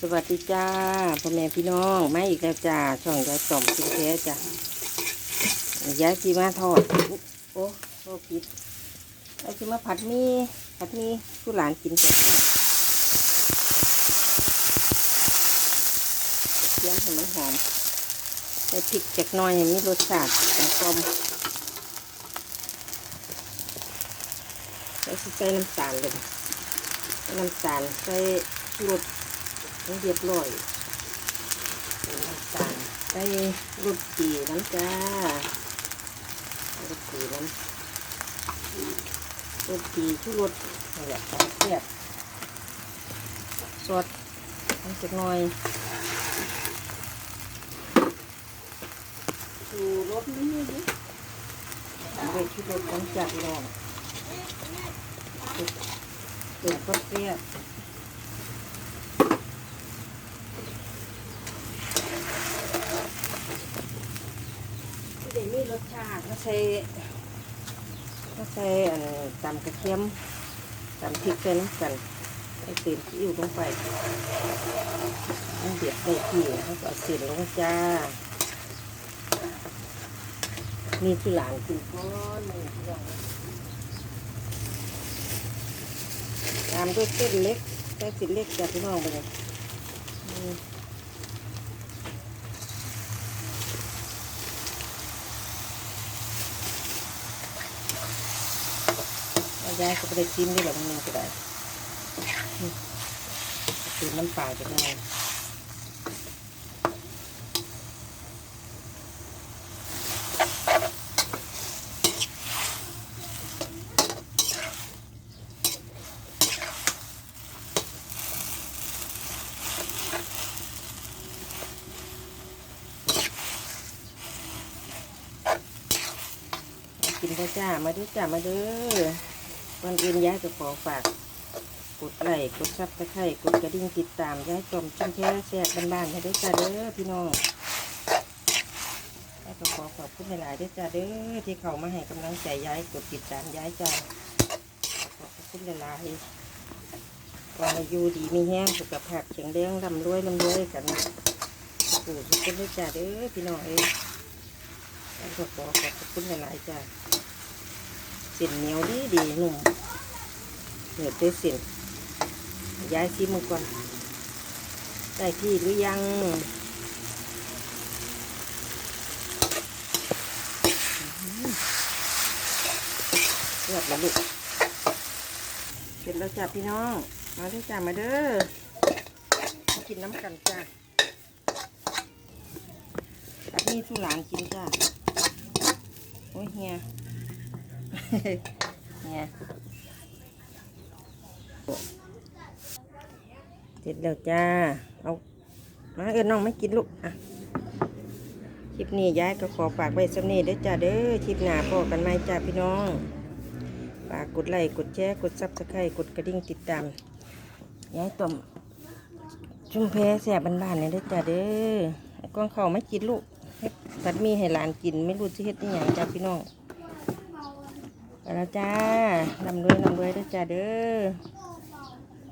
สวัสดีจ้าพ่อแม่พี่น้องไมาอีกแล้วจ้าช่องยายต่อมกินแท้จ้ายายซีมาทอดโอ้โทษผิดยายซีมาผัดมีผัดมีผู้หลานกินจ้ะเคี่ยงให้มันหอมใส่พริกจักน่อยให้มีรสชาติกลมๆแล้วสิใส่น้ำตาลเลยน้ำตาลใส่รส ให้เรียบร้อยน้ำตาลใส่รสดีน้ำจ้ารสดีน้ำรสดีชุรสนี่แหละของเสียบสดน้ำจักหน่อยชูรสนี่ดิไปชุรสของจักรลองเป็นก็เสียบ ที่ได้มี รสชาติมาใส่มาใส่อันตำกระเทียมตำพริกใส่น้ำกันใส่เต็มที่อยู่ลงไปเดือดได้ที่แล้วก็เอาเสียนลงจ้ามีที่หลานกินก้อนตามด้วยเส้นเล็กใส่เส้นเล็กจากพี่น้องไปเลยอืม เอา ยายก็ไปได้ชิมได้แบบนึงก็ได้ตื่นน้ำปลาจะได้กินพ่อจ้า มาด้อจ้า มาเด้อ ก่อนอื่นย้ายก็ขอฝาก กดไลค์กดซับสไครต์กดกระดิ่งติดตามย้ายจอมช่องแค่แซ่บบ้านๆให้ได้จ้าเด้อพี่น้องย้ายก็ขอขอบคุณหลายๆด้จ้าเด้อที่เข้ามาให้กำลังใจย้ายกดติดตามย้ายจ้าขอบคุณหลายๆว่าอยู่ดีมีแห้งสุขภาพแข็งแรงร่ำรวยร่ำรวยกันปู่ทุกคนด้จ้าเด้อพี่น้องเอ้ยย้ายก็ขอขอบคุณหลายๆจ้า ส้นเหนียวดีดีหนุ่มเหนียวเต้เส้นย้ายซีมันก่อนได้ที่หรือยังเลือดแล้วลูกเสร็จแล้วจ้ะพี่น้อง มาด้วยจ้ามาเด้อกินน้ำกันจ้าตักนี่สุหลานกินจ้าโอ้ยเฮีย เนี่ยเสร็จแล้วจ้า เอา มาเอินน้องไม่กินลูก อะ คลิปนี้ย้ายก็ขอฝากไว้สำนีเด้อจ้าเด้อ คลิปหน้าพอกันไหมจ้าพี่น้อง ฝากกดไลค์ กดแชร์ กดซับสไครต์กดกระดิ่งติดตาม ย้ายต้มชุ่มแพแสบบ้านๆเนี่ยเด้อจ้าเด้อไอ้ก้องเขาไม่กินลูกเฮ็ดผัดมีให้หลานกินไม่รู้จะเฮ็ดอหย่างจ้าพี่น้อง ไปแล้วจ้าลำรวยลำรวยด้วยจ้าเด้อ